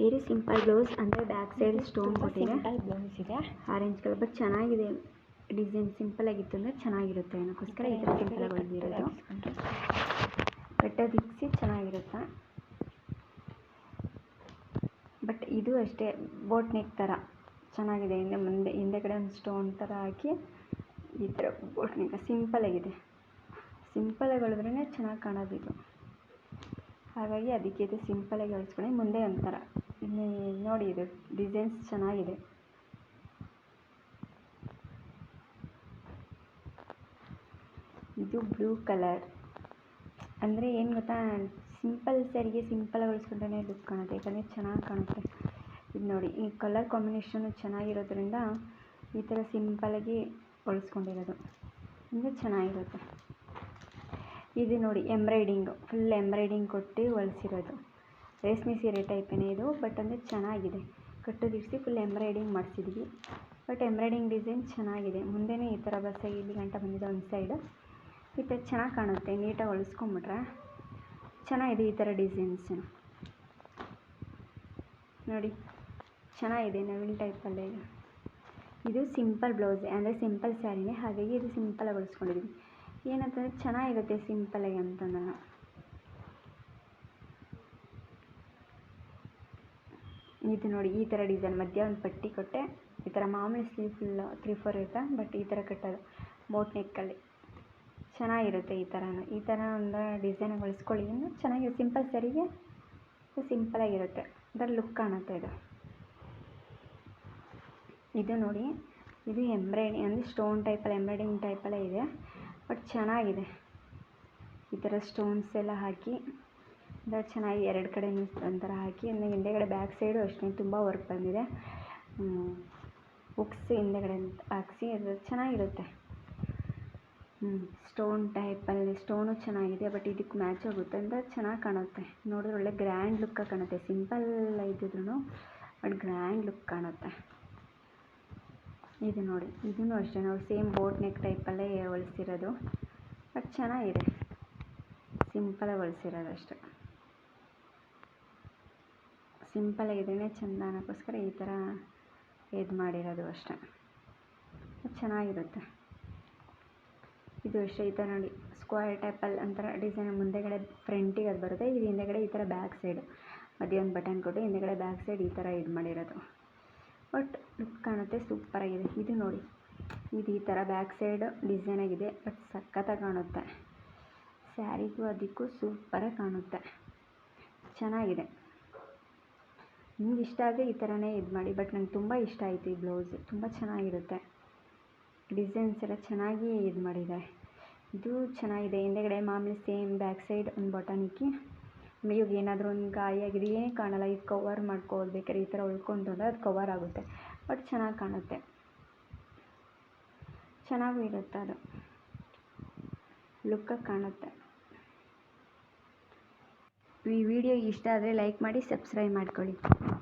Very simple blouse ಅಂದರೆ back side stone ಕೊಟ್ಟಿದೆ. Simple blouse ಇದೆ. ಆರೆಂಜ್ ಕಲರ್ ಬಟ್ ಚೆನ್ನಾಗಿದೆ. ಡಿಸೈನ್ ಸಿಂಪಲ್ ಆಗಿತ್ತು ಅಂದರೆ ಚೆನ್ನಾಗಿರುತ್ತೆ. ಅದಕ್ಕೋಸ್ಕರ ಈ ಥರ ಸಿಂಪಲ್ ಆಗಿ ಬಟ್ ಅದು ಇಕ್ಸಿ ಚೆನ್ನಾಗಿರುತ್ತೆ. ಬಟ್ ಇದು ಅಷ್ಟೇ ಬೋಟ್ ನೆಕ್ ಥರ ಚೆನ್ನಾಗಿದೆ. ಹಿಂದೆ ಮುಂದೆ ಹಿಂದೆ ಕಡೆ ಒಂದು ಸ್ಟೋನ್ ಥರ ಹಾಕಿ ಈ ಥರ ಬೋಟ್ ನೆಕ್ ಸಿಂಪಲ್ ಆಗಿದೆ. ಸಿಂಪಲಾಗಿ ಹೊಲಿದ್ರೇ ಚೆನ್ನಾಗಿ ಕಾಣೋದು ಇದು ಹಾಗಾಗಿ ಅದಕ್ಕೆ ಇದು ಆಗಿ ಹೊಲಿಸ್ಕೊಂಡು ಮುಂದೆ ಒಂಥರ ಇಲ್ಲಿ ನೋಡಿ, ಇದು ಡಿಸೈನ್ಸ್ ಚೆನ್ನಾಗಿದೆ. ಇದು ಬ್ಲೂ ಕಲರ್ ಅಂದರೆ ಏನು ಗೊತ್ತಾ ಸಿಂಪಲ್ ಸ್ಯಾರಿಗೆ ಸಿಂಪಲ್ ಹೊಲಿಸ್ಕೊಂಡ್ರೆ ಲುಕ್ ಕಾಣುತ್ತೆ. ಯಾಕಂದರೆ ಚೆನ್ನಾಗಿ ಕಾಣುತ್ತೆ. ಇದು ನೋಡಿ, ಈ ಕಲರ್ ಕಾಂಬಿನೇಷನು ಚೆನ್ನಾಗಿರೋದ್ರಿಂದ ಈ ಥರ ಸಿಂಪಲಾಗಿ ಹೊಲಿಸ್ಕೊಂಡಿರೋದು. ಅಂದರೆ ಚೆನ್ನಾಗಿರುತ್ತೆ. ಇದು ನೋಡಿ ಎಂಬ್ರಾಯ್ಡಿಂಗು ಫುಲ್ ಎಂಬ್ರಾಯ್ಡಿಂಗ್ ಕೊಟ್ಟು ಹೊಲ್ಸಿರೋದು. ರೇಷ್ಮೆ ಸೀರೆ ಟೈಪೇನೆ ಇದು, ಬಟ್ ಅಂದರೆ ಚೆನ್ನಾಗಿದೆ. ಕಟ್ಟೋದಿರಿಸಿ ಫುಲ್ ಎಂಬ್ರಾಯ್ಡಿಂಗ್ ಮಾಡಿಸಿದ್ವಿ. ಬಟ್ ಎಂಬ್ರಾಯ್ಡಿಂಗ್ ಡಿಸೈನ್ ಚೆನ್ನಾಗಿದೆ. ಮುಂದೆನೇ ಈ ಥರ ಬಸ್ಸಾಗಿ ಇಲ್ಲಿ ಗಂಟ ಬಂದಿದೆ ಒಂದು ಸೈಡು ಈ ಥರ ಚೆನ್ನಾಗಿ ಕಾಣುತ್ತೆ ನೀಟಾಗಿ ಹೊಲಿಸ್ಕೊಂಬಿಟ್ರೆ. ಚೆನ್ನಾಗಿದೆ ಈ ಥರ ಡಿಸೈನ್ಸ್ ನೋಡಿ, ಚೆನ್ನಾಗಿದೆ ನವಿಲ್ ಟೈಪಲ್ಲೇ ಇದೆ. ಸಿಂಪಲ್ ಬ್ಲೌಸೆ ಅಂದರೆ ಸಿಂಪಲ್ ಸ್ಯಾರಿನೇ ಹಾಗಾಗಿ ಇದು ಸಿಂಪಲಾಗಿ ಹೊಲಿಸ್ಕೊಂಡಿದ್ದೀವಿ ಏನಂತಂದರೆ ಚೆನ್ನಾಗಿರುತ್ತೆ ಸಿಂಪಲಾಗಿ ಅಂತಂದ್ರೆ. ಇದು ನೋಡಿ, ಈ ಥರ ಡಿಸೈನ್ ಮಧ್ಯ ಒಂದು ಪಟ್ಟಿ ಕೊಟ್ಟೆ. ಈ ಥರ ಮಾಮೂಲಿ ಸ್ಲೀವ್ ಫುಲ್ ತ್ರೀ ಫೋರ್ ಇರುತ್ತೆ ಬಟ್ ಈ ಥರ ಕಟ್ಟೋದು. ಬೋಟ್ ನೆಕ್ಕಲ್ಲಿ ಚೆನ್ನಾಗಿರುತ್ತೆ ಈ ಥರನೂ ಈ ಥರ ಒಂದು ಡಿಸೈನ್ ಹೊಲಿಸ್ಕೊಳ್ಳಿ. ಇನ್ನು ಚೆನ್ನಾಗಿ ಸಿಂಪಲ್ ಸ್ಯಾರಿಗೆ ಸಿಂಪಲಾಗಿರುತ್ತೆ ಅದರ ಲುಕ್ ಕಾಣುತ್ತೆ ಇದು. ಇದು ನೋಡಿ, ಇದು ಎಂಬ್ರಾಯ್ಡಿಂಗ್ ಅಂದರೆ ಸ್ಟೋನ್ ಟೈಪಲ್ಲಿ ಎಂಬ್ರಾಯ್ಡಿಂಗ್ ಟೈಪಲ್ಲೇ ಇದೆ. ಬಟ್ ಚೆನ್ನಾಗಿದೆ. ಈ ಥರ ಸ್ಟೋನ್ಸ್ ಎಲ್ಲ ಹಾಕಿ. ಅಂದರೆ ಚೆನ್ನಾಗಿ ಎರಡು ಕಡೆ ಒಂಥರ ಹಾಕಿ, ಇನ್ನು ಹಿಂದೆಗಡೆ ಬ್ಯಾಕ್ ಸೈಡು ಅಷ್ಟೇ, ತುಂಬ ವರ್ಕ್ ಬಂದಿದೆ. ಹುಕ್ಸ್ ಹಿಂದೆಗಡೆ ಹಾಕ್ಸಿ, ಅದು ಚೆನ್ನಾಗಿರುತ್ತೆ. ಸ್ಟೋನ್ ಟೈಪಲ್ಲಿ ಸ್ಟೋನು ಚೆನ್ನಾಗಿದೆ ಬಟ್ ಇದಕ್ಕೆ ಮ್ಯಾಚ್ ಆಗುತ್ತೆ ಅಂದರೆ ಚೆನ್ನಾಗಿ ಕಾಣುತ್ತೆ. ನೋಡಿದ್ರೆ ಒಳ್ಳೆ ಗ್ರ್ಯಾಂಡ್ ಲುಕ್ಕಾಗಿ ಕಾಣುತ್ತೆ. ಸಿಂಪಲ್ ಇದ್ದಿದ್ರು ಬಟ್ ಗ್ರ್ಯಾಂಡ್ ಲುಕ್ ಕಾಣುತ್ತೆ. ಇದು ನೋಡಿ ಇದೂ ಅಷ್ಟೇ, ನಾವು ಸೇಮ್ ಬೋಟ್ ನೆಕ್ ಟೈಪಲ್ಲೇ ಹೊಲಿಸಿರೋದು ಬಟ್ ಚೆನ್ನಾಗಿದೆ. ಸಿಂಪಲಾಗಿ ಹೊಲಿಸಿರೋದು ಅಷ್ಟೆ. ಸಿಂಪಲಾಗಿದ್ರೇ ಚೆಂದ ಅನ್ನೋಕ್ಕೋಸ್ಕರ ಈ ಥರ ಇದು ಮಾಡಿರೋದು ಅಷ್ಟೆ. ಚೆನ್ನಾಗಿರುತ್ತೆ. ಇದು ಅಷ್ಟೇ, ಈ ಥರ ನೋಡಿ. ಸ್ಕ್ವೇರ್ ಟೈಪಲ್ಲಿ ಒಂಥರ ಡಿಸೈನ್ ಮುಂದೆಗಡೆ ಫ್ರಂಟಿಗೆ ಅದು ಬರುತ್ತೆ, ಇದು ಹಿಂದೆಗಡೆ ಈ ಥರ ಬ್ಯಾಕ್ ಸೈಡು ಮಧ್ಯೆ ಒಂದು ಬಟನ್ ಕೊಟ್ಟು ಹಿಂದೆಗಡೆ ಬ್ಯಾಕ್ ಸೈಡ್ ಈ ಥರ ಇದು ಮಾಡಿರೋದು. ಬಟ್ ಲುಕ್ ಕಾಣುತ್ತೆ ಸೂಪರಾಗಿದೆ ಇದು ನೋಡಿ. ಇದು ಈ ಥರ ಬ್ಯಾಕ್ ಸೈಡ್ ಡಿಸೈನ್ ಆಗಿದೆ ಬಟ್ ಸಖತ್ತಾಗಿ ಕಾಣುತ್ತೆ. ಸ್ಯಾರಿಗೂ ಅದಕ್ಕೂ ಸೂಪರಾಗಿ ಕಾಣುತ್ತೆ. ಚೆನ್ನಾಗಿದೆ. ನಿಮ್ಗೆ ಇಷ್ಟ ಆದರೆ ಈ ಥರನೇ ಇದು ಮಾಡಿ, ಬಟ್ ನಂಗೆ ತುಂಬ ಇಷ್ಟ ಆಯಿತು ಈ ಬ್ಲೌಸು. ತುಂಬ ಚೆನ್ನಾಗಿರುತ್ತೆ. ಡಿಸೈನ್ಸ್ ಎಲ್ಲ ಚೆನ್ನಾಗಿ ಇದು ಮಾಡಿದೆ ಇದು ಚೆನ್ನಾಗಿದೆ. ಹಿಂದೆಗಡೆ ಮಾಮೂಲಿ ಸೇಮ್ ಬ್ಯಾಕ್ ಸೈಡ್ ಒಂದು ಬಟನ್ ಇಕ್ಕಿ ಇವಾಗ ಏನಾದರೂ ಒಂದು ಗಾಯ ಆಗಿದೆ ಏನೂ ಕಾಣಲ್ಲ, ಇದು ಕವರ್ ಮಾಡ್ಕೋಬೋದು ಈ ಥರ ಉಳ್ಕೊಂಡು ಅದು ಕವರ್ ಆಗುತ್ತೆ. ಬಟ್ ಚೆನ್ನಾಗಿ ಕಾಣುತ್ತೆ. ಚೆನ್ನಾಗೂ ಇರುತ್ತೆ ಅದು. ಲುಕ್ಕಾಗಿ ಕಾಣುತ್ತೆ. ಈ ವಿಡಿಯೋ ಇಷ್ಟ ಆದರೆ ಲೈಕ್ ಮಾಡಿ, ಸಬ್ಸ್ಕ್ರೈಬ್ ಮಾಡ್ಕೊಳ್ಳಿ.